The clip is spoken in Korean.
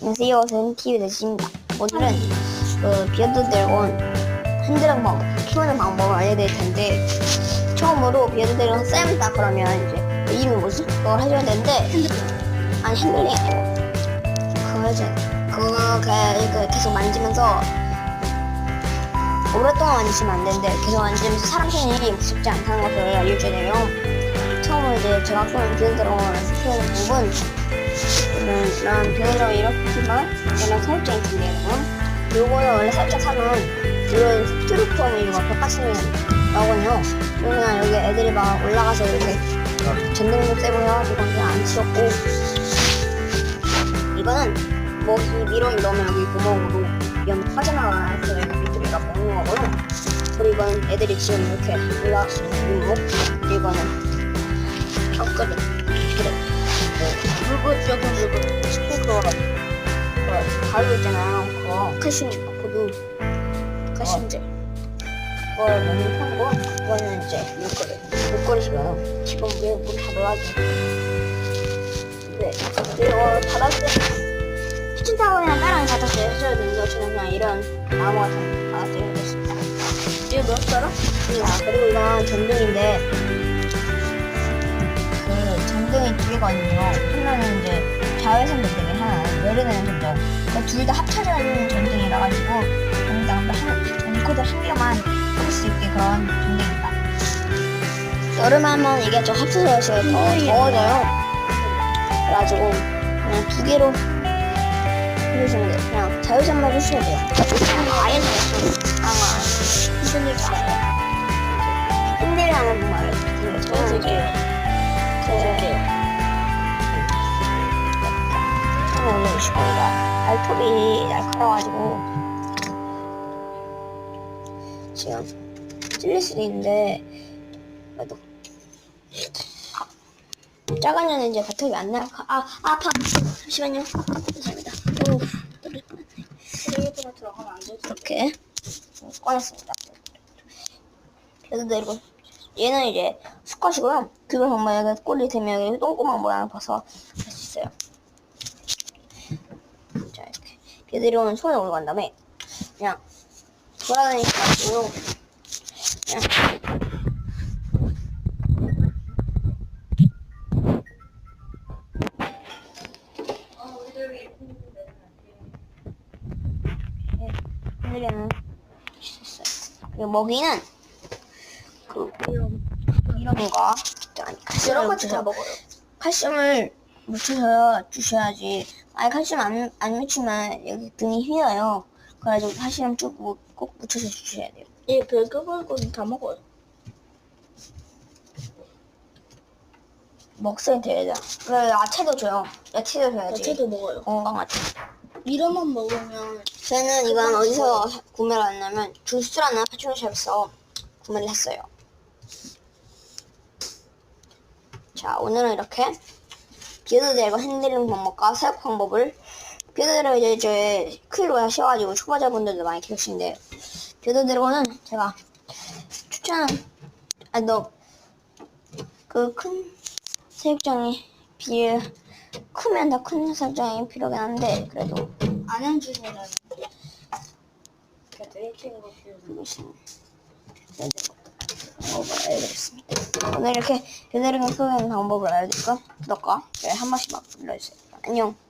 안녕하세요. TV 대신입니다. 오늘은 그 비어드 드래곤 흔드는 방법, 키우는 방법을 알려드릴 텐데 처음으로 비어드 드래곤 쌤다 그러면 이제 그 이름이 뭐지? 그걸 해줘야 되는데 아니 핸들링이 아니고 그거 해줘야 돼. 그거 그- 그 계속 만지면서 오랫동안 만지시면 안 되는데 계속 만지면서 사람 손이 무섭지 않다는 것을 알려줘야 돼요. 처음으로 이제 제가 키우는 비어드 드래곤을 키우는 방법은 이런 이런 비어드럼 이렇게만 이런 설정이 있는데요. 요거는 원래 살짝 사면 이런 스트루퍼는 이거 바깥으로 나오거든요. 그냥 여기 애들이 막 올라가서 이렇게 전등도 세고요. 이건 그냥 안 치웠고 이거는 뭐이 미러이 넣으면 여기 구멍으로 이건 빠져나가서 여기 밑으로 얘가 먹는 거고요. 그리고 이건 애들이 지금 이렇게 올라갈 수 있는 거고 그리고 이거는 턱걸이 그래 물고 저거 물고 그거 그 가루 있잖아요 그거. 칼슘 포도 칼슘제. 그걸 먹는 편이고 그거는 이제 물거리 물거리시고요 지금 왜 물다 넣어야지? 네. 바닥재 키친타워랑 다른 바닥재 해줘야 되는데 저는 그냥 이런 나무 같은 해줬습니다. 이거 넣었더라? 아 그리고 이건 전등인데 이두 개거든요. 하나는 이제 자외선 전등이 하나, 내려내는 전등. 그러니까 둘다 합쳐져 있는 전등이라 가지고 전등 한, 전 코드 한 개만 끌수 있게 그런 전등입니다. 여름 하면 이게 좀 합쳐져 있어서 더 더워져요. 그래가지고 그냥 두 개로 해주시면 돼요. 그냥 자외선만 해주셔야 돼요. 아예 자외선. 아, 흔들리지 않아요. 흔들리 하는 말을 근데 저는 이제 저는 오늘 이거가 발톱이 날카로워가지고 지금 찔릴 수도 있는데 그래도 작은 년은 이제 발톱이 안 날카 아 아파 잠시만요 감사합니다 오 쓰레기통에 들어가면 안 되지. 이렇게 꺼냈습니다. 그래서 내리고 얘는 이제 수컷이고요. 그걸 정말 여기 꼴이 되면 여기 똥구멍 모양을 봐서 할 수 있어요. 자 얘들이오는 손에 올라간 다음에 그냥 돌아다니지 마시고 그냥 흔들리는 있어요. 그리고 먹이는 그 이런 이런 거 이런 것도 다 먹어요. 칼슘을 묻혀서 주셔야지 아니 칼슘 안, 안 묻히면 여기 등이 휘어요 그래가지고 칼슘 쭉꼭 묻혀서 주셔야 돼요 예, 별거별거는 다 먹어요. 돼야 돼요 그래 야채도 줘요 야채도 줘야지 야채도 먹어요. 건강하지 이름만 먹으면 저는 이건 어디서 구매를 했냐면 주스라는 파충류샵에서 구매를 했어요. 자 오늘은 이렇게 비어드 드래곤 핸들링 방법과 사용 방법을 드래곤 이제 저의 클로 하셔가지고 초보자분들도 많이 키우시는데 비어드 드래곤은 제가 추천 아니 너그 큰 사육장이 비해 크면 더 큰 사육장이 필요하긴 한데 그래도 안양 주시면 그래도 1kg 비우는 무슨 방법을 알려드리겠습니다. 오늘 이렇게 배달을 소개하는 방법을 알려드릴까? 구독과 좋아요 한 번씩만 눌러주세요. 안녕.